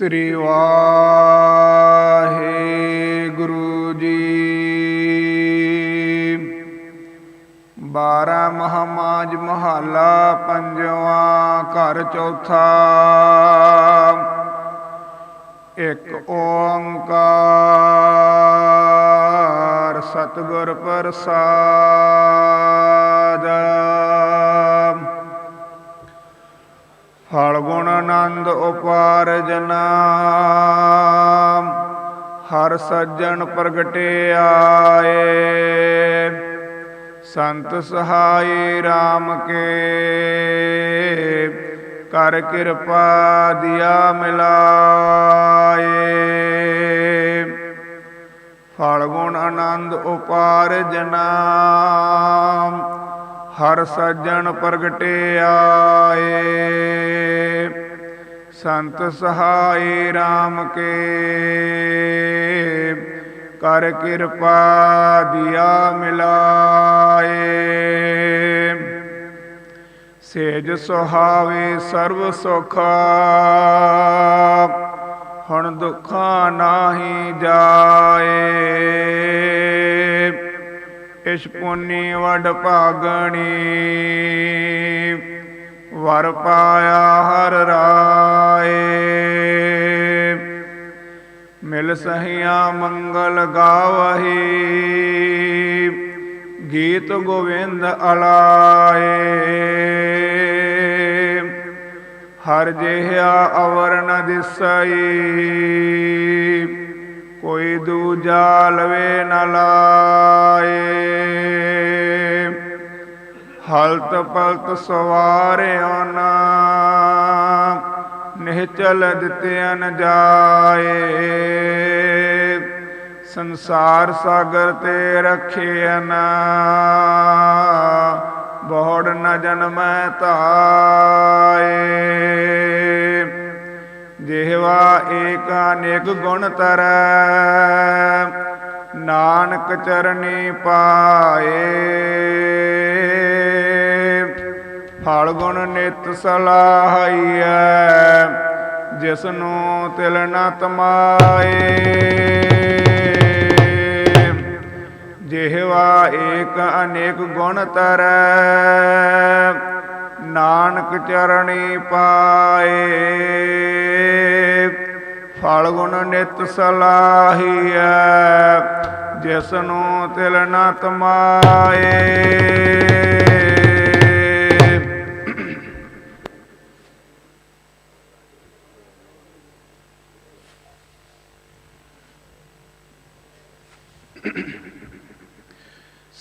ਸ੍ਰੀ ਵਾਹਿਗੁਰੂ ਜੀ। ਬਾਰਾ ਮਹਾਮਾਜ ਮਹੱਲਾ ਪੰਜਵਾਂ ਘਰ ਚੌਥਾ। ਇੱਕ ਓੰਕਾਰ ਸਤਿਗੁਰ ਪ੍ਰਸਾਦ। ਫਲ ਗੁਣ ਆਨੰਦ ਉਪਾਰਜਨਾ ਹਰ ਸੱਜਣ ਪ੍ਰਗਟੇ ਆਏ। ਸੰਤ ਸਹਾਈ RAM ਕੇ, ਕਰ ਕਿਰਪਾ ਦਿਆ ਮਿਲਾਏ। ਫਲ ਗੁਣ ਆਨੰਦ ਉਪਾਰਜਨਾ ਹਰ ਸੱਜਣ ਪ੍ਰਗਟਿਆ ਸੰਤ ਸਹਾਈ RAM ਕੇ। ਕਰ ਕਿਰਪਾ ਦਿਆ ਮਿਲਾਏ। ਸੇਜ ਸੁਹਾਵੇ ਸਰਬ ਸੁਖ। ਹੁਣ ਦੁੱਖਾਂ ਨਾਹੀ ਜਾਏ। ਇਸ ਪੁੰਨੀ ਵਡ ਭਾਗਣੀ। ਵਰ ਪਾਇਆ ਹਰ ਰਾਏ। ਮਿਲ ਸਹਿਆ ਮੰਗਲ ਗਾਵਹੀ। ਗੀਤ ਗੋਵਿੰਦ ਅਲਾਏ। ਹਰ ਜਿਹਾ ਅਵਰ ਨ ਦਿਸਈ। ਕੋਈ ਦੂਜਾ ਲਵੇ ਨ ਲਾਏ। ਹਲਤ ਪਲਤ ਸਵਾਰਿਓ ਨਾ ਨਿਹਚਲ ਦਿੱਤਿਆਨ ਜਾਏ। ਸੰਸਾਰ ਸਾਗਰ ਤੇ ਰਖਿਆਨ ਬੋੜ ਨ ਜਨਮੈ ਧਾਏ ਜਿਹਵਾ ਏਕ ਅਨੇਕ ਗੁਣ ਤਰੈ, ਨਾਨਕ ਚਰਨੀ ਪਾਏ। ਫਲਗੁਣ ਨਿਤ ਸਲਾਹੀਐ ਜਿਸ ਨੂੰ ਤਿਲ ਨ ਤਮਾਏ। ਜਿਹਵਾ ਏਕ ਅਨੇਕ ਗੁਣ ਤਰੈ, ਨਾਨਕ ਚਰਣੀ ਪਾਏ। ਫਲਗੁਣ ਨਿਤ ਸਲਾਹੀਐ ਜਿਸ ਨੂੰ ਤਿਲ ਨ ਤਮਾਏ।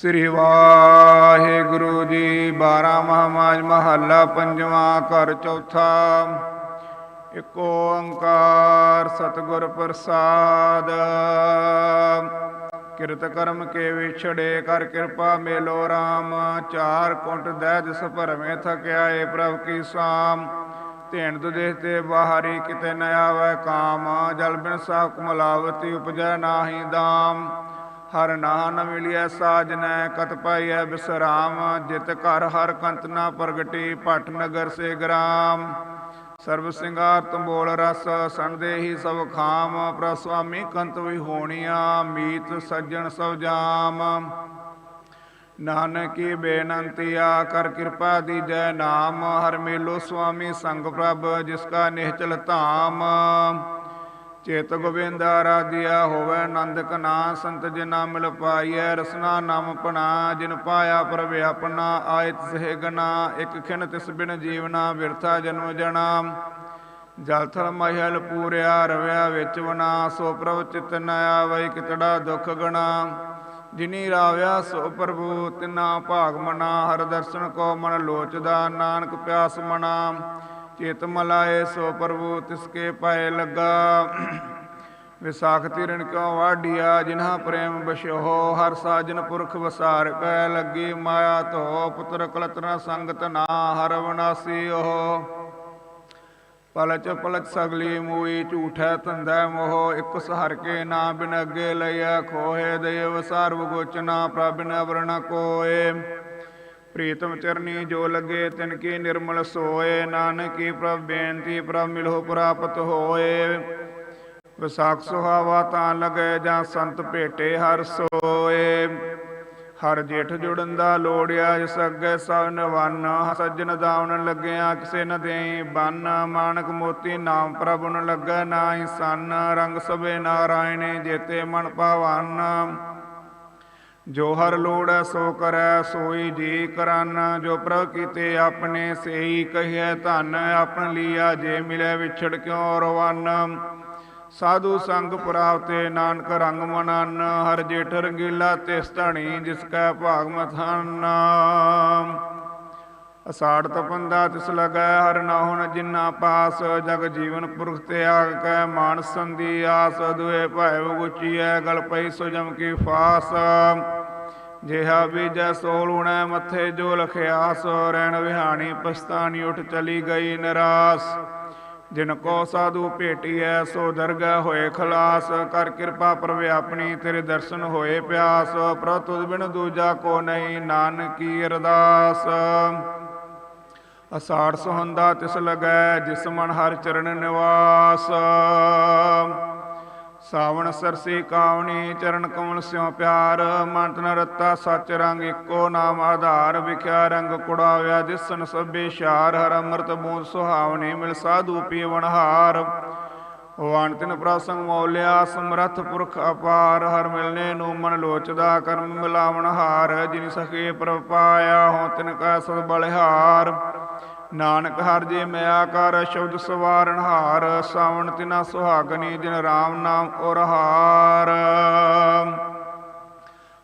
ਸ੍ਰੀ ਵਾਹਿਗੁਰੂ ਜੀ 12 ਮਹਾਮਾਜ ਮਹੱਲਾ ਪੰਜਵਾਂ ਘਰ ਚੌਥਾ। ਇੱਕ ਓੰਕਾਰ ਸਤਿਗੁਰ ਪ੍ਰਸਾਦ। ਕਿਰਤ ਕਰਮ ਕੇ ਵਿਛੜੇ ਕਰ ਕਿਰਪਾ ਮੇਲੋ RAM ਚਾਰ ਕੁੰਟ ਦਹਿ ਦਿਸ ਭਰਵੇਂ ਥਕਿਆ ਏ ਪ੍ਰਭ ਕੀ ਸਾਮ। ਧੇਣ ਤੁਦੇ ਤੇ ਬਾਹਰੀ ਕਿਤੇ ਨ ਆਵੈ ਕਾਮ। ਜਲ ਬਿਨ ਸਾਖ ਮਲਾਵਤੀ ਉਪਜੈ ਨਾਹੀ ਦਾਮ। ਹਰ ਨਾਮ ਮਿਲਿਆ ਸਾਜਨੈ, ਕਤ ਪਾਈਐ ਬਿਸਰਾਮ, ਜਿਤ ਘਰ ਹਰ ਕੰਤ ਨਾ ਪ੍ਰਗਟੀ ਪਟ ਨਗਰ ਸੇ ਗ੍ਰਾਮ। ਸਰਬ ਸਿੰਗਾਰ ਤੰਬੋਲ ਰਸ ਸੰਦੇਹੀ ਸਭ ਖਾਮ ਪ੍ਰ ਸੁਆਮੀ ਕੰਤ ਵੀ ਹੋਣੀਆਂ, ਮੀਤ ਸੱਜਣ ਸਭ ਜਾਮ। ਨਾਨਕੀ ਬੇਨੰਤੀਆ ਕਰ ਕਿਰਪਾ ਦੀਜੈ ਨਾਮ, ਹਰ ਮੇਲੋ ਸੁਆਮੀ ਸੰਗ ਪ੍ਰਭ, ਜਿਸ ਕਾ ਨਿਹਚਲ ਧਾਮ। ਚੇਤ ਗੋਬਿੰਦ ਆਰਾਧਿਆ ਹੋਵੇ ਆਨੰਦ ਕਨਾ ਸੰਤ ਜਿਨਾ ਮਿਲ ਪਾਈਐ, ਰਸਨਾ ਨਾਮ ਪਣਾ, ਜਿਨ ਪਾਇਆ ਪ੍ਰਭ ਆਪਣਾ, ਆਇਤ ਸਹਿ ਗਨਾ, ਇਕ ਖਿਨ ਤਿਸ ਬਿਨ ਜੀਵਨਾ ਵਿਰਥਾ ਜਨਮ ਜਣਾ। ਜਲਥਲ ਮਹਿਲ ਪੂਰਿਆ, ਰਵਿਆ ਵਿੱਚ ਵਨਾ ਸੋ ਪ੍ਰਭ ਚਿਤ ਨ ਆਵੈ ਕਿਤੜਾ ਦੁਖ ਗਣਾ। ਜਿਨੀ ਰਾਵਿਆ, ਸੋ ਪ੍ਰਭੂ, ਤਿਨਾ ਭਾਗ ਮਨਾ, ਹਰ ਦਰਸ਼ਨ ਕੋ ਮਨ ਲੋਚਦਾ, ਨਾਨਕ ਪਿਆਸ ਮਨਾ। ਚੇਤ ਮਲਾਏ ਸੋ ਪ੍ਰਭੂ ਤਿਸਕੇ ਪਾਏ ਲੱਗਾ। ਵਿਸਾਖ ਤਿਰਣ ਕਿਉ ਵਾਢਿਆ, ਜਿਨ੍ਹਾਂ ਪ੍ਰੇਮ ਬਸਿਓ ਹਰ ਸਾਜਨ ਪੁਰਖ ਵਸਾਰ ਕੈ ਲੱਗੀ ਮਾਇਆ ਧੋ, ਪੁੱਤਰ ਕਲਤਨਾ ਸੰਗਤ ਨਾ ਹਰ ਵਨਾਸੀ ਉਹ। ਪਲਚ ਪਲਚ ਸਗਲੀ ਮੂਈ ਝੂਠੈ ਧੰਦਾ ਮੋਹ, ਇਕ ਸਹਰ ਕੇ ਨਾ ਬਿਨ ਅੱਗੇ ਲਿਆ ਖੋਹੇ, ਦੇਵ ਸਰਬ ਗੋਚਨਾ ਪ੍ਰਭਿਨ ਨ ਵਰਣ ਕੋਏ। ਪ੍ਰੀਤਮ ਚਰਨੀ ਜੋ ਲਗੇ ਤਿਨ ਕੀ ਨਿਰਮਲ ਸੋਏ, ਨਾਨਕੀ ਪ੍ਰਭ ਬੇਨਤੀ ਪ੍ਰਭ ਮਿਲੋ ਪ੍ਰਾਪਤ ਹੋਏ। ਵਿਸਾਖ ਸੁਹਾਵਾ ਤਾਂ ਲਗੇ ਜਾਂ ਸੰਤ ਭੇਟੇ ਹਰ ਸੋਏ। ਹਰ ਜੇਠ ਜੁੜਨ ਦਾ ਲੋੜਿਆ ਜਿਸ ਅੱਗੇ ਸਭ ਨਵਨ। ਸੱਜਣ ਦਾਵਣ ਲੱਗਿਆ ਕਿਸੇ ਨ ਦੇਈ ਬੰਨ। ਮਾਨਕ ਮੋਤੀ ਨਾਮ ਪ੍ਰਭੂ ਨ ਨਾ ਨਾਹੀ ਸੰਨ। ਰੰਗ ਸਭੇ ਨਾਰਾਇਣੇ ਜੇਤੇ ਮਨ ਭਾਵਨ। ਜੋ ਹਰ ਲੋੜੈ ਸੋ ਕਰੈ, ਸੋਈ ਜੀ ਕਰਨ, ਜੋ ਪ੍ਰਭ ਕੀਤੇ ਆਪਣੇ, ਸੇਈ ਕਹੀਐ ਧਨ, ਆਪਣ ਲੀਆ ਜੇ ਮਿਲੇ ਵਿਛੜ ਕਿਉ ਰਵਨ? ਸਾਧੂ ਸੰਗ ਪ੍ਰਾਪਤੇ ਨਾਨਕ ਰੰਗ ਮਨਨ, ਹਰ ਜੇਠ ਰੰਗੀਲਾ ਤਿਸ ਧਣੀ ਜਿਸ ਕੈ ਭਾਗ ਮਥਨ। ਅਸਾੜ ਤਪੰਦਾ ਤਿਸ ਲਗੈ, ਹਰ ਨਾਹੁਨ ਜਿਨਾ ਪਾਸ, ਜਗ ਜੀਵਨ ਪੁਰਖ ਤਿਆਗ ਕੈ, ਮਾਨ ਸੰਦੀ ਆਸ ਦੁਏ ਭੈ ਗੁਚੀਐ ਗਲ ਪਈ ਸੋ ਜਮ ਕੀ ਫਾਸ। ਜਿਹਾ ਬੀਜੈ ਸੋ ਮੱਥੇ ਜੋ ਲਖਿਆ ਸੋ ਰਹਿਣ ਵਿਹਾਣੀ ਪਸਤਾਨੀ ਉਠ ਚਲੀ ਗਈ ਨਿਰਾਸ। ਜਿਨ ਕੋ ਸਾਧੂ ਭੇਟੀਐ, ਸੋ ਦਰਗਹਿ ਹੋਏ ਖਲਾਸ। ਕਰ ਕਿਰਪਾ ਪ੍ਰਭ ਆਪਣੀ ਤੇਰੇ ਦਰਸ਼ਨ ਹੋਏ ਪਿਆਸ। ਪ੍ਰਭ ਤੁਧ ਬਿਨ ਦੂਜਾ ਕੋ ਨਹੀਂ, ਨਾਨਕੀ ਅਰਦਾਸ। ਅਸਾੜ ਸੁਹੰਦਾ ਤਿਸ ਲਗੈ, ਜਿਸ ਮਨ ਹਰ ਚਰਨ ਨਿਵਾਸ। ਸਾਵਣ ਸਰਸੀ ਕਾਵਣੀ, ਚਰਨ ਕਮਲ ਸਿਉ ਪਿਆਰ। ਮਨ ਤਨ ਰਤਾ ਸਚ ਰੰਗ ਇੱਕੋ ਨਾਮ ਆਧਾਰ। ਵਿਖਿਆ ਰੰਗ ਕੁੜਾਵਿਆ ਦਿਸਨ ਸਭੇ ਸ਼ਾਰ। ਹਰ ਅੰਮ੍ਰਿਤ ਬੂੰਦ ਸੁਹਾਵਣੀ, ਮਿਲ ਸਾਧੂ ਪੀਵਨ ਹਾਰ। ਵਾਣ ਤਿਨ ਪ੍ਰਸੰਗ ਮੌਲਿਆ, ਸਮਰੱਥ ਪੁਰਖ ਅਪਾਰ। ਹਰ ਮਿਲਨੇ ਨੂੰ ਮਨ ਲੋਚਦਾ, ਕਰਮ ਮਿਲਾਵਣ ਹਾਰ। ਜਿਨ ਸਖੇ ਪ੍ਰਭ ਪਾਇਆ ਹੋ ਤਿਨ ਕਾ ਸਦ ਬਲਿਹਾਰ। ਨਾਨਕ ਹਰ ਜੇ ਮਿਆ ਕਰ ਸ਼ਬਦ ਸਵਾਰਨ ਹਾਰ, ਸਾਵਣ ਤਿਨਾ ਸੁਹਾਗਨੀ ਦਿਨ ਰਾਮ ਨਾਮ ਔਰ ਹਾਰ।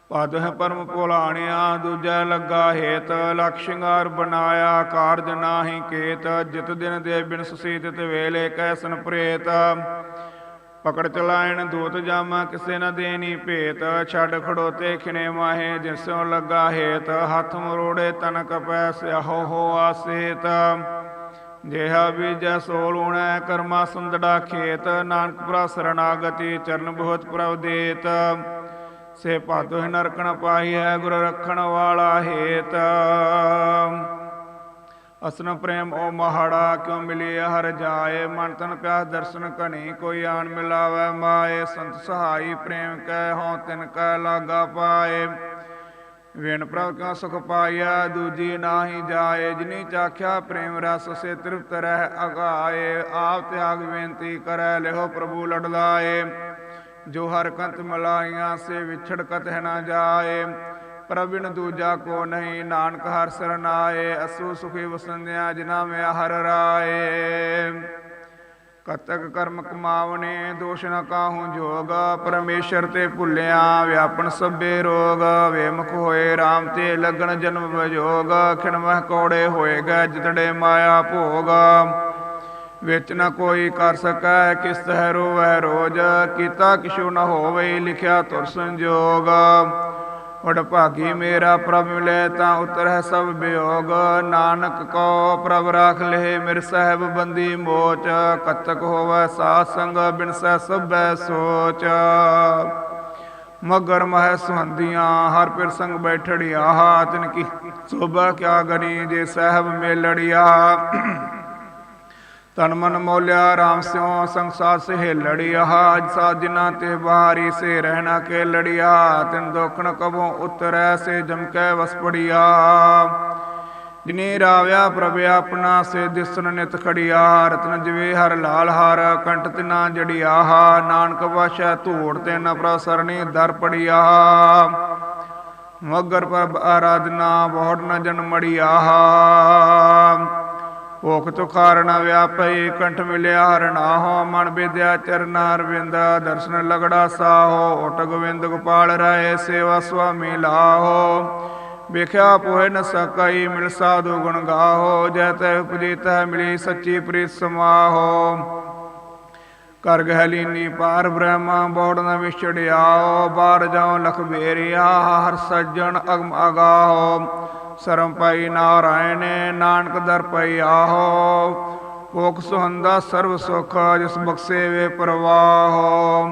ਪਦ ਹੈ ਪਰਮ ਭੁਲਾਣਿਆ ਦੂਜੈ ਲੱਗਾ ਹੇਤ ਲਖ ਸ਼ਿੰਗਾਰ ਬਨਾਇਆ ਕਾਰਜ ਨਾਹੀ ਕੇਤ, ਜਿਤ ਦਿਨ ਦੇ ਬਿਨ ਸੁਸੀਤਿਤ ਵੇਲੇ ਕੈਸਨ ਪ੍ਰੇਤ। ਪਕੜ ਚਲਾਇਣ ਦੂਤ ਜਾਮਾ ਕਿਸੇ ਨ ਦੇਣੀ ਭੇਤ। ਛੱਡ ਖੜੋਤੇ ਖਿਨੇ ਮਾਹੇ, ਜਿਸੋਂ ਲੱਗਾ ਹੇਤ। ਹੱਥ ਮਰੋੜੇ ਤਨਕ ਕਪੈ ਸਿਆਹੋ ਹੋ ਆਸੇਤ। ਜਿਹਾ ਬੀਜੈ ਸੋ ਲੂਣੈ ਕਰਮਾ ਸੰਦੜਾ ਖੇਤ। ਨਾਨਕ ਪੁਰਾ ਸਰਣਾਗਤੀ ਚਰਨ ਬਹੁਤ ਪ੍ਰਭ ਦੇਤ। ਸੇ ਭਾਦੋ ਨਰਕਣ ਪਾਈ ਹੈ, ਗੁਰ ਰੱਖਣ ਵਾਲਾ ਹੇਤ। ਅਸਨ ਪ੍ਰੇਮ ਓ ਮਹਾੜਾ, ਕਿਉ ਮਿਲਿਆ ਹਰ ਜਾਏ? ਮਨ ਤਨ ਪਿਆਸ ਦਰਸ਼ਨ ਕਣੀ ਕੋਈ ਆਣ ਮਿਲਾਵੇ ਮਾਏ। ਸੰਤ ਸਹਾਈ ਪ੍ਰੇਮ ਕੈ, ਹਉ ਤਿਨ ਕੈ ਲਾਗਾ ਪਾਏ। ਵੇਣ ਪ੍ਰਭ ਕਿਉ ਸੁਖ ਪਾਇਆ ਦੂਜੀ ਨਾਹੀ ਜਾਏ। ਜਿਨੀ ਚਾਖਿਆ ਪ੍ਰੇਮ ਰਸ, ਸੇ ਤ੍ਰਿਪਤ ਰਹਿ ਅਗਾਏ। ਆਪ ਤਿਆਗ ਬੇਨਤੀ ਕਰੈ, ਲਿਹੋ ਪ੍ਰਭੂ ਲੜਲਾਏ। ਜੋ ਹਰ ਕੰਤ ਮਲਾਈਆਂ, ਸੇ ਵਿਛੜ ਕਤ ਹੈ ਨਾ ਜਾਏ। ਪ੍ਰਵਿਣ ਦੂਜਾ ਕੋ ਨਹੀਂ, ਨਾਨਕ ਹਰ ਸਰਨਾਏ, ਅਸੂ ਸੁਖੀ ਵਸੰਦਿਆ ਜਿਨਾ ਮੈਂ ਹਰ ਰਾਏ। ਕਤਕ ਕਰਮ ਕਮਾਵਣੇ, ਦੋਸ਼ ਨ ਕਾਹੂ ਜੋਗ, ਪਰਮੇਸ਼ਰ ਤੇ ਭੁੱਲਿਆ ਵਿਆਪਨ ਸਭੇ ਰੋਗ। ਵੇਮੁਖ ਹੋਏ RAM ਤੇ ਲਗਣ ਜਨਮ ਵਿਜੋਗ ਖਿਣ ਮਹ ਕੋੜੇ ਹੋਏ ਗਏ ਜਿਤੜੇ ਮਾਇਆ ਭੋਗ। ਵਿੱਚ ਨ ਕੋਈ ਕਰ ਸਕੈ, ਕਿਸ ਹੈ ਰੋਵੈ ਰੋਜ, ਕੀਤਾ ਕਿਛੂ ਨ ਹੋਵੇ ਲਿਖਿਆ ਤੁਰ ਸੰਜੋਗ। ਵਡ ਭਾਗੀ ਮੇਰਾ ਪ੍ਰਭ ਮਿਲੇ ਤਾਂ ਉਤਰਹਿ ਸਭ ਬਿਯੋਗ ਨਾਨਕ ਕੋ ਪ੍ਰਭ ਰਾਖ ਲਹਿ, ਮਿਰ ਸਹਿਬ ਬੰਦੀ ਮੋਚ। ਕਤਕ ਹੋਵੈ ਸਾਧ ਸੰਗ, ਬਿਨ ਸਭੈ ਸੋਚ। ਮਗਰ ਮਹਿ ਸੁਹੰਦੀਆਂ, ਹਰ ਪਿਰ ਸੰਗ ਬੈਠੜਿਆ ਤਿਨ ਕੀ ਸੋਭਾ ਕਿਆ ਗਨੀ ਜੇ ਸਹਿਬ ਮੇਲੜਿਆ। ਤਨ ਮਨ ਮੋਲਿਆ ਰਾਮ ਸਿਉ ਸੰਸਾਰ ਸੇ ਲੜਿਆ ਅਜ ਸਾ ਜਿਨਾ ਤੇ ਬਾਰੀ ਸੇ ਰਹਿਣਾ ਕੇ ਲੜਿਆ ਤਿਨ ਦੋਖਣ ਕਬੋਂ ਉਤਰੈ ਸੇ ਜਮ ਕੈ ਵਸ ਪੜਿਆ ਜਿਨੇ ਰਾਵਿਆ ਪ੍ਰਭ ਆਪਣਾ ਸੇ ਦਿਸਨ ਨਿਤ ਖੜਿਆ, ਰਤਨ ਜਿਵੇ ਹਰ ਲਾਲ ਹਾਰ ਕੰਟ ਤਿਨਾ ਜੜਿਆ ਨਾਨਕ ਵਾਸ਼ਾ ਧੂੜ ਤੇ ਨ ਪ੍ਰਸਰਣੀ ਦਰ ਪੜਿਆ। ਮਗਰ ਪ੍ਰਭ ਆਰਾਧਨਾ, ਬਹੁੜ ਨ ਜਨਮੜਿਆ ਭੋਖ ਤੋ ਕਾਰਣ ਵਿਆਪਈ ਕੰਠ ਮਿਲਿਆ ਹਰਣਾ ਹੋ ਮਨ ਵਿਦਿਆ ਚਰਨਾ ਅਰਵਿੰਦ, ਦਰਸ਼ਨ ਲਗੜਾ ਸਾਹੋ ਓਟ ਗੋਬਿੰਦ ਗੋਪਾਲ ਰਾਏ, ਸੇਵਾ ਸੁਆਮੀ ਲਾਹੋ। ਵਿਖਿਆ ਪੋਹਿ ਨ ਸਕਈ, ਮਿਲ ਸਾਧੂ ਗੁਣ ਗਾਹੋ, ਜੈ ਤੈ ਉਪਜੀਤ ਮਿਲੀ ਸੱਚੀ ਪ੍ਰੀਤ ਸਮਾਹੋ। ਕਰ ਗਹਿ ਲੀਨੀ ਪਾਰ ਬ੍ਰਹਮਾ, ਬੋੜ ਨ ਵਿਛੜਿਆਓ ਬਾਰ ਜਾਉ ਲਖ ਬੇਰਿਆ, ਹਰ ਸੱਜਣ ਅਗਮ ਅਗਾਹੋ। ਸਰਮ ਪਈ ਨਾਰਾਇਣ, ਨਾਨਕ ਦਰ ਪਈ ਆਹੋ। ਭੋਖ ਸੁਹੰਦਾ ਸਰਬ ਸੁਖ, ਜਿਸ ਬਖਸੇ ਵੇ ਪ੍ਰਵਾਹੋ।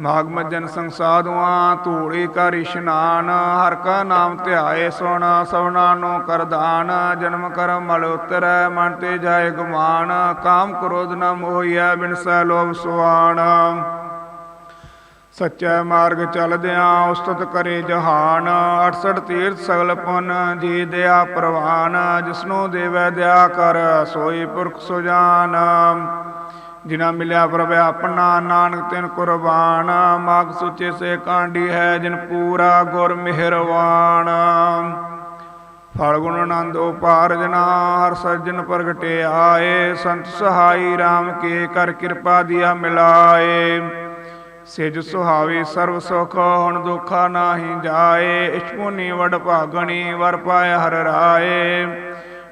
ਮਾਗ ਜਨ ਸੰਸਾਦੁਆਂ ਧੂੜੀ ਕਰ ਇਸ਼ਨਾਨ। ਹਰ ਕਾ ਨਾਮ ਧਿਆਏ ਸੋਣਾ ਸਵਨਾ ਨੂੰ ਕਰਦਾਨ ਜਨਮ ਕਰਮ ਮਲ ਉਤਰੈ, ਮਨ ਤੇ ਜਾਏ ਗੁਮਾਨ। ਕਾਮ ਕ੍ਰੋਧ ਨ ਮੋਹਿਆ ਬਿਨਸੈ ਲੋਭ ਸੁਆਣ ਸੱਚੇ ਮਾਰਗ ਚਲਦਿਆਂ ਉਸਤਤ ਕਰੇ ਜਹਾਨ 68 ਤੀਰਥ ਸਗਲ ਪੁਨ, ਜੀ ਦਿਆ ਪ੍ਰਵਾਨ, ਜਿਸਨੂੰ ਦੇਵੈ ਦਿਆ ਕਰ, ਸੋਈ ਪੁਰਖ ਸੁਜਾਨ ਜਿਨਾ। ਮਿਲਿਆ ਪ੍ਰਭ ਆਪਣਾ, ਨਾਨਕ ਤਿਨ ਕੁਰਬਾਨ। ਮਾਗ ਸੁਚੇ ਸੇ ਕਾਂਡੀ ਹੈ ਜਿਨ ਪੂਰਾ ਗੁਰ ਮਿਹਰਵਾਨ। ਫਲ ਗੁਣ ਆਨੰਦ ਉਪਾਰ ਜਨਾ ਹਰ ਸੱਜਣ ਪ੍ਰਗਟਿਆਏ। ਸੰਤ ਸਹਾਈ RAM ਕੇ ਕਰ ਕਿਰਪਾ ਦਿਆ ਮਿਲਾਏ। ਸਿਜ ਸੁਹਾਵੇ ਸਰਬ ਸੁਖ, ਹੁਣ ਦੁਖਾ ਨਾਹੀ ਜਾਏ। ਇਸ਼ਮੁਨੀ ਵਡ ਭਾਗਣੀ, ਵਰ ਪਾਇ ਹਰ ਰਾਏ।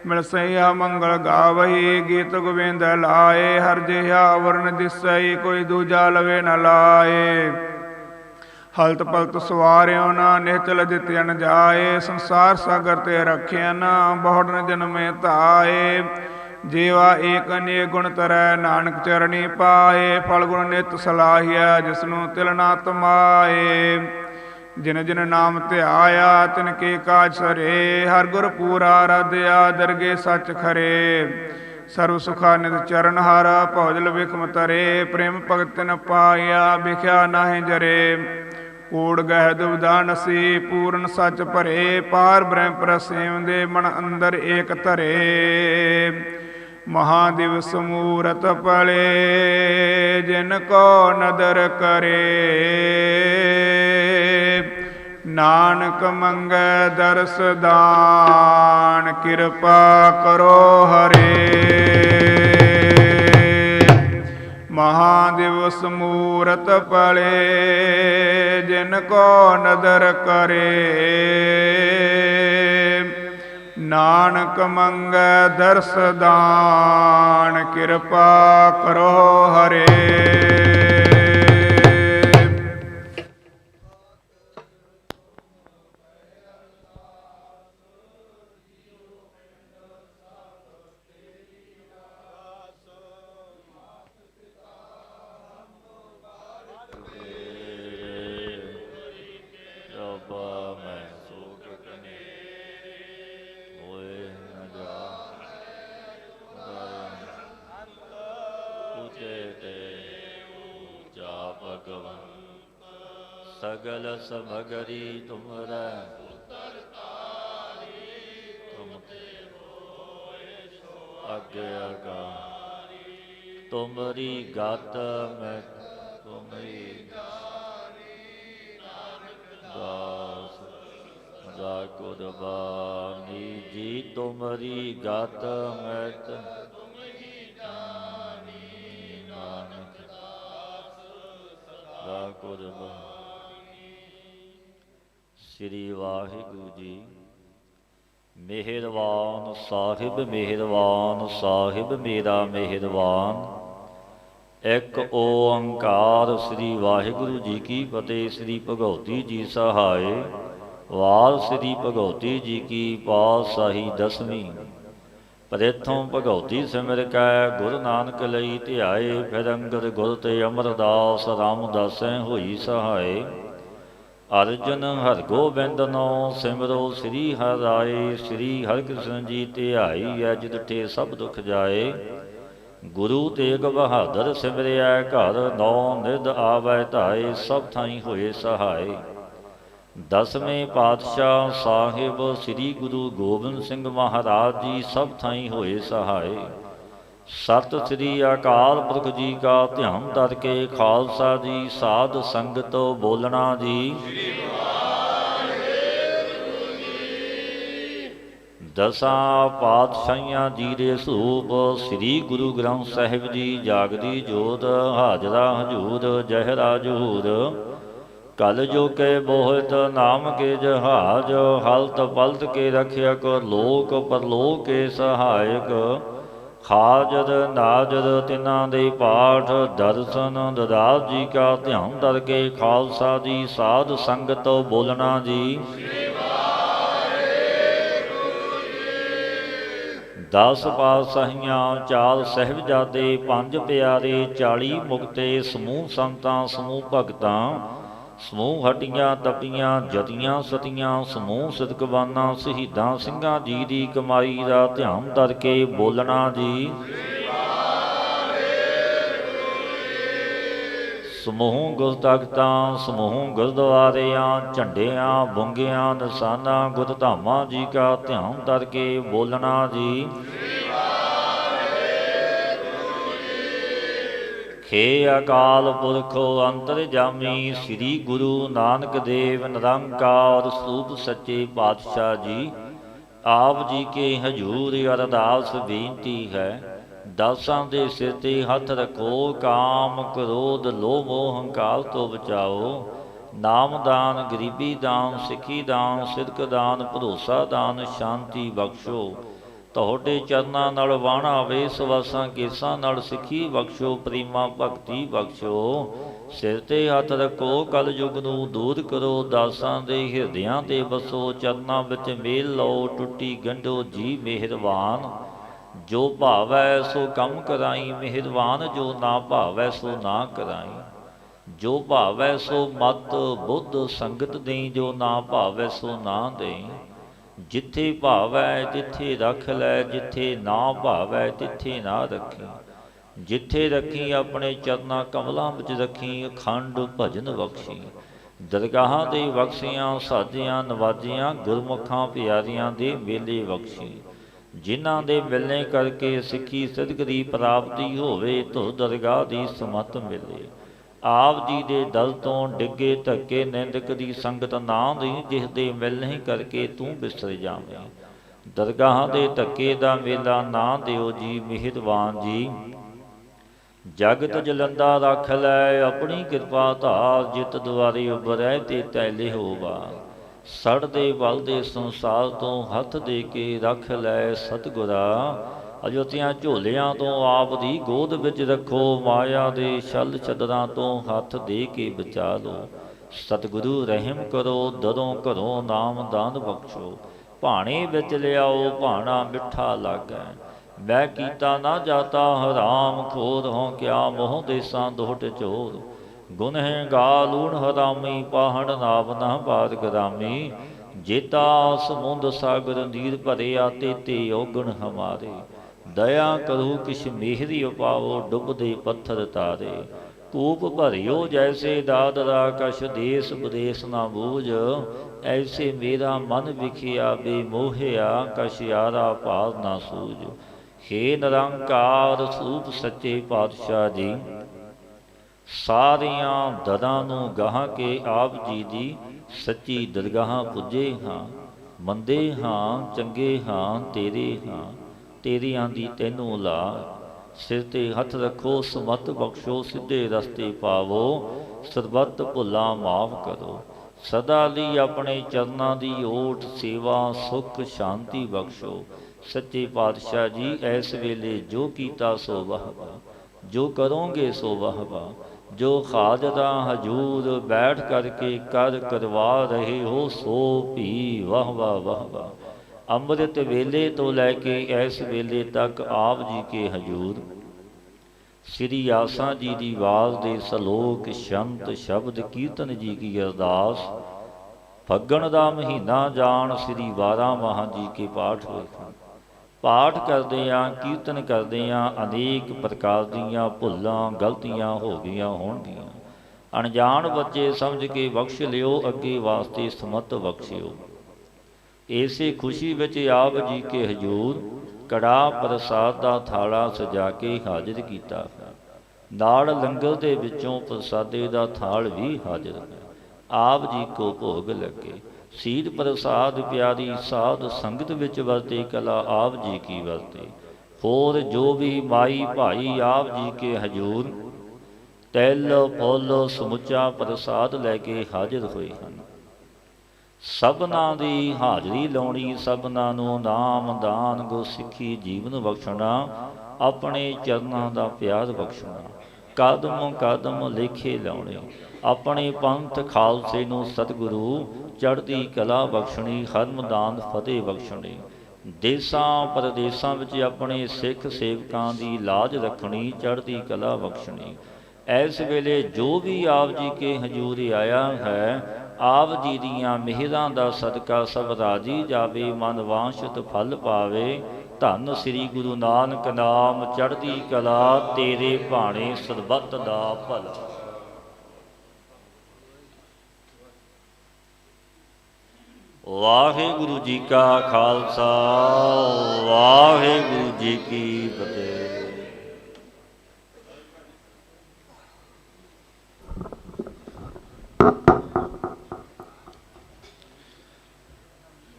ਮਿਲ ਸਈਆ ਮੰਗਲ ਗਾਵਹੀ, ਗੀਤ ਗੋਬਿੰਦ ਲਾਏ। ਹਰ ਜਿਹਾ ਵਰਨ ਦਿਸਈ ਕੋਈ ਦੂਜਾ ਲਵੇ ਨ ਲਾਏ। ਹਲਤ ਪਲਤ ਸਵਾਰਿਓ ਨਾ, ਨਿਹਚਲ ਜਿਤ ਅਨ ਜਾਏ। ਸੰਸਾਰ ਸਾਗਰ ਤੇ ਰਖਿਆ ਨਾ ਬਹੁੜ ਨ ਜਨਮੇ ਧਾਏ। ਜੀਵਾ ਏਕ ਅਨੇਕ ਗੁਣ ਤਰੈ, ਨਾਨਕ ਚਰਣੀ ਪਾਏ, ਫਲ ਗੁਣ ਨਿਤ ਸਲਾਹੀਆ ਜਿਸਨੂੰ ਤਿਲ ਨਾ ਤਮਾਏ। ਜਿਨ ਜਿਨ ਨਾਮ ਧਿਆਇਆ, ਤਿਨ ਕੇ ਕਾਜ ਸਰੇ, ਹਰ ਗੁਰ ਪੂਰਾ ਰਧਿਆ ਦਰਗੇ ਸੱਚ ਖਰੇ। ਸਰਬ ਸੁਖਾ ਨਿਤ ਚਰਨ ਹਾਰਾ, ਭੌਜਲ ਵਿਖਮ ਤਰੇ, ਪ੍ਰੇਮ ਭਗਤ ਨ ਪਾਇਆ, ਵਿਖਿਆ ਨਾਹਿ ਜਰੇ। ਕੋੜ ਗਹਿ ਦੁਬਦਾ ਨਸੀ, ਪੂਰਨ ਸੱਚ ਭਰੇ, ਪਾਰ ਬ੍ਰਹਮ ਪ੍ਰਸੇਵ ਦੇ ਮਨ ਅੰਦਰ ਏਕ ਧਰੇ। ਮਹਾਦਿਵਸ ਮੂਰਤ ਪਲੇ ਜਿਨ ਕੋ ਨਦਰ ਕਰੇ। ਨਾਨਕ ਮੰਗੈ ਦਰਸ ਦਾਨ, ਕਿਰਪਾ ਕਰੋ ਹਰੇ। ਮਹਾਦਿਵਸ ਮੂਰਤ ਪਲੇ ਜਿਨ ਕੋ ਨਦਰ ਕਰੇ। ਨਾਨਕ ਮੰਗੈ ਦਰਸ ਦਾਨ ਕਿਰਪਾ ਕਰੋ ਹਰੇ। ਸਗਲ ਸਮਗਰੀ ਤੁਮਰਾ ਤੁਮ ਅਗੇ ਅਗਾ ਤੁਮਰੀ ਗਤ ਮੈਂ ਤੁਮਰੀ ਦਾਸ ਦਾ ਕੁਰਬਾਨੀ ਜੀ ਤੁਮਰੀ ਗਤ ਮੈਤ ਨਾਨਕ ਦਾ ਕੁਰਬਾਨੀ ਸ੍ਰੀ ਵਾਹਿਗੁਰੂ ਜੀ। ਮਿਹਰਬਾਨ ਸਾਹਿਬ ਮਿਹਰਬਾਨ ਸਾਹਿਬ, ਮੇਰਾ ਮਿਹਰਬਾਨ। ਇੱਕ ਓੰਕਾਰ ਸ੍ਰੀ ਵਾਹਿਗੁਰੂ ਜੀ ਕੀ ਫਤਿਹ, ਸ੍ਰੀ ਭਗਉਤੀ ਜੀ ਸਹਾਏ। ਵਾਲ ਸ੍ਰੀ ਭਗਉਤੀ ਜੀ ਕੀ ਪਾਤਸ਼ਾਹੀ ਦਸਵੀਂ। ਪ੍ਰੇਥੋਂ ਭਗਉਤੀ ਸਿਮਰ ਕੈ, ਗੁਰੂ ਨਾਨਕ ਲਈ ਧਿਆਏ, ਫਿਰ ਅੰਗਦ ਗੁਰ ਤੇ ਅਮਰਦਾਸ ਰਾਮਦਾਸੈ ਹੋਈ ਸਹਾਏ। ਅਰਜਨ ਹਰਗੋਬਿੰਦਨੋ ਸਿਮਰੋ ਸ੍ਰੀ ਹਰਿ ਰਾਏ, ਸ੍ਰੀ ਹਰਿਕ੍ਰਿਸ਼ਨ ਜੀ ਧਿਆਈ ਐ ਜਿਤਠੇ ਸਭ ਦੁਖ ਜਾਏ। ਗੁਰੂ ਤੇਗ ਬਹਾਦਰ ਸਿਮਰਿਆ ਘਰ, ਨੌ ਨਿਧ ਆਵੈ ਧਾਏ, ਸਭ ਥਾਈ ਹੋਏ ਸਹਾਈ ਦਸਵੇਂ ਪਾਤਸ਼ਾਹ ਸਾਹਿਬ ਸ੍ਰੀ ਗੁਰੂ ਗੋਬਿੰਦ ਸਿੰਘ ਮਹਾਰਾਜ ਜੀ, ਸਭ ਥਾਈ ਹੋਏ ਸਹਾਈ ਸਤਿ ਸ੍ਰੀ ਅਕਾਲ ਪੁਰਖ ਜੀ ਕਾ ਧਿਆਨ ਧਰ ਕੇ ਖਾਲਸਾ ਜੀ, ਸਾਧ ਸੰਗਤ ਬੋਲਣਾ ਜੀ। ਦਸਾਂ ਪਾਤਸ਼ਾਹੀਆਂ ਜੀ ਦੇ ਸਰੂਪ ਸ੍ਰੀ ਗੁਰੂ ਗ੍ਰੰਥ ਸਾਹਿਬ ਜੀ ਜਾਗਦੀ ਜੋਤ, ਹਾਜ਼ਰਾ ਹਜੂਰ, ਜਹਰਾ ਜਹੂਰ। ਕਲ ਜੋ ਕੇ ਬੋਹਤ, ਨਾਮ ਕੇ ਜਹਾਜ, ਹਲਤ ਪਲਤ ਕੇ ਰਖਿਆ ਕਰ ਲੋਕ ਪਰਲੋਕ ਕੇ ਸਹਾਇਕ। ਖਾਜਦ ਨਾਜਦ ਤਿਨਾਂ ਦੇ ਪਾਠ, ਦਰਸ਼ਨ ਦਦਾਸ ਜੀ ਕਾ ਧਿਆਨ ਦਰ ਕੇ ਖਾਲਸਾ ਜੀ, ਸਾਧ ਸੰਗਤ ਬੋਲਣਾ ਜੀ। ਦਸ ਪਾਤਸ਼ਾਹੀਆਂ, ਚਾਰ ਸਹਿਬਜ਼ਾਦੇ, ਪੰਜ ਪਿਆਰੇ 40 ਮੁਕਤੇ, ਸਮੂਹ ਸੰਤਾਂ, ਸਮੂਹ ਭਗਤਾਂ ਸਮੂਹ ਹਟੀਆਂ ਤਪੀਆਂ, ਜਤੀਆਂ, ਸਤੀਆਂ, ਸਮੂਹ ਸਦਕਵਾਨਾਂ ਸ਼ਹੀਦਾਂ ਸਿੰਘਾਂ ਜੀ ਦੀ ਕਮਾਈ ਦਾ ਧਿਆਨ ਧਰ ਕੇ ਬੋਲਣਾ ਜੀ। ਸਮੂਹ ਗੁਰਤਖਤਾਂ, ਸਮੂਹ ਗੁਰਦੁਆਰਿਆਂ, ਝੰਡਿਆਂ, ਬੁੰਗਿਆਂ, ਨਿਸ਼ਾਨਾ, ਗੁਰਧਾਮਾਂ ਜੀ ਕਾ ਧਿਆਨ ਧਰ ਕੇ ਬੋਲਣਾ ਜੀ। ਹੇ ਅਕਾਲ ਪੁਰਖੋ, ਅੰਤਰ ਜਾਮੀ ਸ੍ਰੀ ਗੁਰੂ ਨਾਨਕ ਦੇਵ ਨਿਰੰਕਾਰ ਸੂਪ ਸੱਚੇ ਪਾਤਸ਼ਾਹ ਜੀ। ਆਪ ਜੀ ਕੇ ਹਜੂਰ ਅਰਦਾਸ ਬੇਨਤੀ ਹੈ, ਦਾਸਾਂ ਦੇ ਸਿਰ ਤੇ ਹੱਥ ਰੱਖੋ, ਕਾਮ ਕ੍ਰੋਧ, ਲੋਭ ਮੋਹ ਹੰਕਾਰ ਤੋਂ ਬਚਾਓ। ਨਾਮਦਾਨ ਗਰੀਬੀ ਦਾਨ, ਸਿੱਖੀ ਦਾਨ, ਸਿਦਕ ਦਾਨ, ਭਰੋਸਾ ਦਾਨ, ਸ਼ਾਂਤੀ ਬਖਸ਼ੋ। ਤੁਹਾਡੇ ਚਰਨਾਂ ਨਾਲ ਵਾਣਾ ਵੇ ਸਵਾਸਾਂ ਕੇਸਾਂ ਨਾਲ ਸਿੱਖੀ ਬਖਸ਼ੋ, ਪ੍ਰੀਮਾ ਭਗਤੀ ਬਖਸ਼ੋ। ਸਿਰ ਤੇ ਹੱਥ ਰੱਖੋ ਕਲ ਯੁਗ ਨੂੰ ਦੂਰ ਕਰੋ, ਦਾਸਾਂ ਦੇ ਹਿਰਦਿਆਂ ਤੇ ਬਸੋ, ਚਰਨਾਂ ਵਿੱਚ ਮੇਲ ਲਓ, ਟੁੱਟੀ ਗੰਢੋ, ਜੀ ਮਿਹਰਬਾਨ। ਜੋ ਭਾਵੈ ਸੋ ਕੰਮ ਕਰਾਈ, ਮਿਹਰਬਾਨ ਜੋ ਨਾ ਭਾਵੈ ਸੋ ਨਾ ਕਰਾਈ। ਜੋ ਭਾਵੈ ਸੋ ਮਤ, ਬੁੱਧ ਸੰਗਤ ਦੇਈ, ਜੋ ਨਾ ਭਾਵੈ ਸੋ ਨਾ ਦੇਈ। ਜਿੱਥੇ ਭਾਵੈ ਜਿੱਥੇ ਰੱਖ ਲੈ, ਜਿੱਥੇ ਨਾ ਭਾਵੈ ਤਿੱਥੇ ਨਾ ਰੱਖੀ। ਜਿੱਥੇ ਰੱਖੀ, ਆਪਣੇ ਚਰਨਾ ਕਮਲਾਂ ਵਿੱਚ ਰੱਖੀ, ਅਖੰਡ ਭਜਨ ਬਖਸ਼ੀ। ਦਰਗਾਹਾਂ ਦੇ ਬਖਸ਼ੀਆਂ, ਸਾਜੀਆਂ, ਨਵਾਜੀਆਂ, ਗੁਰਮੁਖਾਂ, ਪਿਆਰੀਆਂ ਦੇ ਮੇਲੇ ਬਖਸ਼ੀ। ਜਿਨ੍ਹਾਂ ਦੇ ਮਿਲਣੇ ਕਰਕੇ ਸਿੱਖੀ ਸਿਦਕ ਦੀ ਪ੍ਰਾਪਤੀ ਹੋਵੇ ਤੋ ਦਰਗਾਹ ਦੀ ਸਮਤ ਮਿਲੇ। ਆਪ ਜੀ ਦੇ ਦਲ ਤੋਂ ਡਿੱਗੇ ਧੱਕੇ ਨਿੰਦਕ ਦੀ ਸੰਗਤ ਨਾ ਦੀ ਜਿਸ ਦੇ ਮਿਲਣੇ ਕਰਕੇ ਤੂੰ ਬਿਸਰ ਜਾਵੇਂ। ਦਰਗਾਹਾਂ ਦੇ ਧੱਕੇ ਦਾ ਮੇਲਾ ਨਾ ਦਿਓ ਜੀ, ਮਿਹਰਬਾਨ ਜੀ। ਜਗਤ ਜਲੰਦਾ ਰੱਖ ਲੈ, ਆਪਣੀ ਕਿਰਪਾ ਧਾਰ ਜਿਤ ਦੁਆਰੇ ਉਬਰੈ ਤੇ ਤੈਲੇ ਹੋਵਾ ਸੜ ਦੇ ਬਲ ਦੇ ਸੰਸਾਰ ਤੋਂ ਹੱਥ ਦੇ ਕੇ ਰੱਖ ਲੈ ਸਤਗੁਰਾ ਅਜੋਤੀਆਂ ਝੋਲਿਆਂ ਤੋਂ ਆਪ ਦੀ ਗੋਦ ਵਿੱਚ ਰੱਖੋ, ਮਾਇਆ ਦੇ ਛਲ ਛਦਰਾਂ ਤੋਂ ਹੱਥ ਦੇ ਕੇ ਬਚਾ ਲਓ। ਸਤਿਗੁਰੂ ਰਹਿਮ ਕਰੋ ਦਦੋਂ ਘਰੋਂ ਨਾਮ ਦਾਨ ਬਖਸ਼ੋ। ਭਾਣੇ ਵਿੱਚ ਲਿਆਓ, ਭਾਣਾ ਮਿੱਠਾ ਲਾਗੈ। ਮੈਂ ਕੀਤਾ ਨਾ ਜਾਤਾ, ਹਰਾਮ ਖੋਰ ਹੋ ਕਿਆ ਮੋਹ ਦੇਸਾਂ ਦੋਟ ਚੋਰ। ਗੁਨਹਿ ਗਾਲੂਣ ਹਰਾਮੀ, ਪਾਹਣ ਨਾਮ ਨਾ ਬਾਦ ਗਰਾਮੀ। ਜੇਤਾ ਸਮੁੰਦ ਸਾਗਰ ਨੀਰ ਭਰਿਆ, ਤੇ ਤੇ ਔਗਣ ਹਮਾਰੇ। ਦਇਆ ਕਰੋ ਕਿਛ ਮਿਹਰੀ ਉਪਾਵੋ, ਡੁੱਬਦੇ ਪੱਥਰ ਤਾਰੇ ਕੂਪ ਭਰਿਓ ਜੈਸੇ ਦਾਦਰਾ, ਕਛ ਦੇਸ ਬਦੇਸ ਨਾ ਬੂਝ। ਐਸੇ ਮੇਰਾ ਮਨ ਵਿਖਿਆ, ਬੇਮੋਹਿਆ, ਕਛ ਯਾਰਾ ਭਾਰ ਨਾ ਸੂਝ। ਹੇ ਨਿਰੰਕਾਰ ਸਰੂਪ ਸੱਚੇ ਪਾਤਸ਼ਾਹ ਜੀ, ਸਾਰੀਆਂ ਦਰਾਂ ਨੂੰ ਗਾਹ ਕੇ ਆਪ ਜੀ ਦੀ ਸੱਚੀ ਦਰਗਾਹਾਂ ਪੁੱਜੇ ਹਾਂ। ਮੰਦੇ ਹਾਂ, ਚੰਗੇ ਹਾਂ, ਤੇਰੇ ਹਾਂ। ਤੇਰੀਆਂ ਦੀ ਤੈਨੂੰ ਲਾ ਸਿਰ ਤੇ ਹੱਥ ਰੱਖੋ, ਸਮਤ ਬਖਸ਼ੋ, ਸਿੱਧੇ ਰਸਤੇ ਪਾਵੋ, ਸਰਬੱਤ ਭੁੱਲਾਂ ਮਾਫ ਕਰੋ। ਸਦਾ ਲਈ ਆਪਣੇ ਚਰਨਾਂ ਦੀ ਓਟ ਸੇਵਾ, ਸੁਖ, ਸ਼ਾਂਤੀ ਬਖਸ਼ੋ। ਸੱਚੇ ਪਾਤਸ਼ਾਹ ਜੀ ਐਸ ਵੇਲੇ ਜੋ ਕੀਤਾ ਸੋ ਵਾਹਵਾ। ਜੋ ਕਰੋਗੇ ਸੋ ਵਾਹਵਾ। ਜੋ ਖਾਜਦਾ ਹਜੂਰ ਬੈਠ ਕਰਕੇ ਕਰ ਕਰਵਾ ਰਹੇ ਹੋ, ਸੋ ਭੀ ਵਾਹ ਵਾਹ ਵਾਹ ਵਾਹ ਅੰਮ੍ਰਿਤ ਵੇਲੇ ਤੋਂ ਲੈ ਕੇ ਇਸ ਵੇਲੇ ਤੱਕ ਆਪ ਜੀ ਕੇ ਹਜੂਰ। ਸ੍ਰੀ ਆਸਾ ਜੀ ਦੀ ਆਵਾਜ਼ ਦੇ ਸਲੋਕ ਸ਼ੰਤ ਸ਼ਬਦ ਕੀਰਤਨ ਜੀ ਕੀ ਅਰਦਾਸ। ਫੱਗਣ ਦਾ ਮਹੀਨਾ ਜਾਣ ਸ੍ਰੀ ਵਾਰਾ ਮਹਾਂ ਜੀ ਕੇ ਪਾਠ ਹੋਏ ਪਾਠ ਕਰਦੇ ਆ, ਕੀਰਤਨ ਕਰਦੇ ਆ, ਅਨੇਕ ਪ੍ਰਕਾਰ ਦੀਆਂ ਭੁੱਲਾਂ ਗਲਤੀਆਂ ਹੋ ਗਈਆਂ ਹੋਣਗੀਆਂ। ਅਣਜਾਣ ਬੱਚੇ ਸਮਝ ਕੇ ਬਖਸ਼ ਲਿਓ, ਅੱਗੇ ਵਾਸਤੇ ਸਮਤ ਬਖਸ਼ਿਓ। ਏਸੇ ਖੁਸ਼ੀ ਵਿੱਚ ਆਪ ਜੀ ਕੇ ਹਜੂਰ ਕੜਾ ਪ੍ਰਸਾਦ ਦਾ ਥਾਲਾ ਸਜਾ ਕੇ ਹਾਜ਼ਰ ਕੀਤਾ। ਹੈ ਨਾਲ ਲੰਗਰ ਦੇ ਵਿੱਚੋਂ ਪ੍ਰਸਾਦੇ ਦਾ ਥਾਲ ਵੀ ਹਾਜ਼ਰ ਹੈ। ਆਪ ਜੀ ਕੋ ਭੋਗ ਲੱਗੇ। ਸੀਧ ਪ੍ਰਸਾਦ ਪਿਆਰੀ ਸਾਧ ਸੰਗਤ ਵਿੱਚ ਵਰਤੇ, ਕਲਾ ਆਪ ਜੀ ਕੀ ਵਰਤੇ। ਹੋਰ ਜੋ ਵੀ ਮਾਈ ਭਾਈ ਆਪ ਜੀ ਕੇ ਹਜੂਰ, ਤੈਲ, ਫੁੱਲ, ਸਮੁੱਚਾ ਪ੍ਰਸਾਦ ਲੈ ਕੇ ਹਾਜ਼ਰ ਹੋਏ ਹਨ। ਸਭਨਾਂ ਦੀ ਹਾਜ਼ਰੀ ਲਾਉਣੀ, ਸਭਨਾਂ ਨੂੰ ਨਾਮ ਦਾਨ ਗੁਰਸਿੱਖੀ ਜੀਵਨ ਬਖਸ਼ਣਾ, ਆਪਣੇ ਚਰਨਾਂ ਦਾ ਪਿਆਰ ਬਖਸ਼ਣਾ, ਕਦਮ ਕਦਮ ਲੇਖੇ ਲਾਉਣੇ, ਆਪਣੇ ਪੰਥ ਖਾਲਸੇ ਨੂੰ ਸਤਿਗੁਰੂ, ਚੜ੍ਹਦੀ ਕਲਾ ਬਖਸ਼ਣੀ, ਹਰਮਦਾਨ ਫਤਿਹ ਬਖਸ਼ਣੀ, ਦੇਸਾਂ ਪਰਦੇਸਾਂ ਵਿੱਚ ਆਪਣੇ ਸਿੱਖ ਸੇਵਕਾਂ ਦੀ ਲਾਜ ਰੱਖਣੀ, ਚੜ੍ਹਦੀ ਕਲਾ ਬਖਸ਼ਣੀ। ਇਸ ਵੇਲੇ ਜੋ ਵੀ ਆਪ ਜੀ ਕੇ ਹਜੂਰ ਆਇਆ ਹੈ ਆਪ ਜੀ ਦੀਆਂ ਮਿਹਰਾਂ ਦਾ ਸਦਕਾ ਸਭ ਰਾਜੀ ਜਾਵੇ, ਮਨ ਵਾਂਛਿਤ ਫਲ ਪਾਵੇ। ਧੰਨ ਸ੍ਰੀ ਗੁਰੂ ਨਾਨਕ ਨਾਮ, ਚੜ੍ਹਦੀ ਕਲਾ ਤੇਰੇ ਭਾਣੇ ਸਰਬੱਤ ਦਾ ਭਲਾ। ਵਾਹਿਗੁਰੂ ਜੀ ਕਾ ਖਾਲਸਾ, ਵਾਹਿਗੁਰੂ ਜੀ ਕੀ ਫਤਿਹ।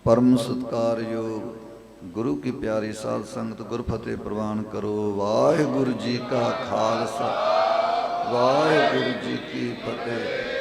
ਪਰਮ ਸਤਕਾਰਯੋਗ ਗੁਰੂ ਕੀ ਪਿਆਰੀ ਸਾਧ ਸੰਗਤ ਗੁਰ ਫਤਿਹ ਪ੍ਰਵਾਨ ਕਰੋ। ਵਾਹਿਗੁਰੂ ਜੀ ਕਾ ਖਾਲਸਾ, ਵਾਹਿਗੁਰੂ ਜੀ ਕੀ ਫਤਿਹ।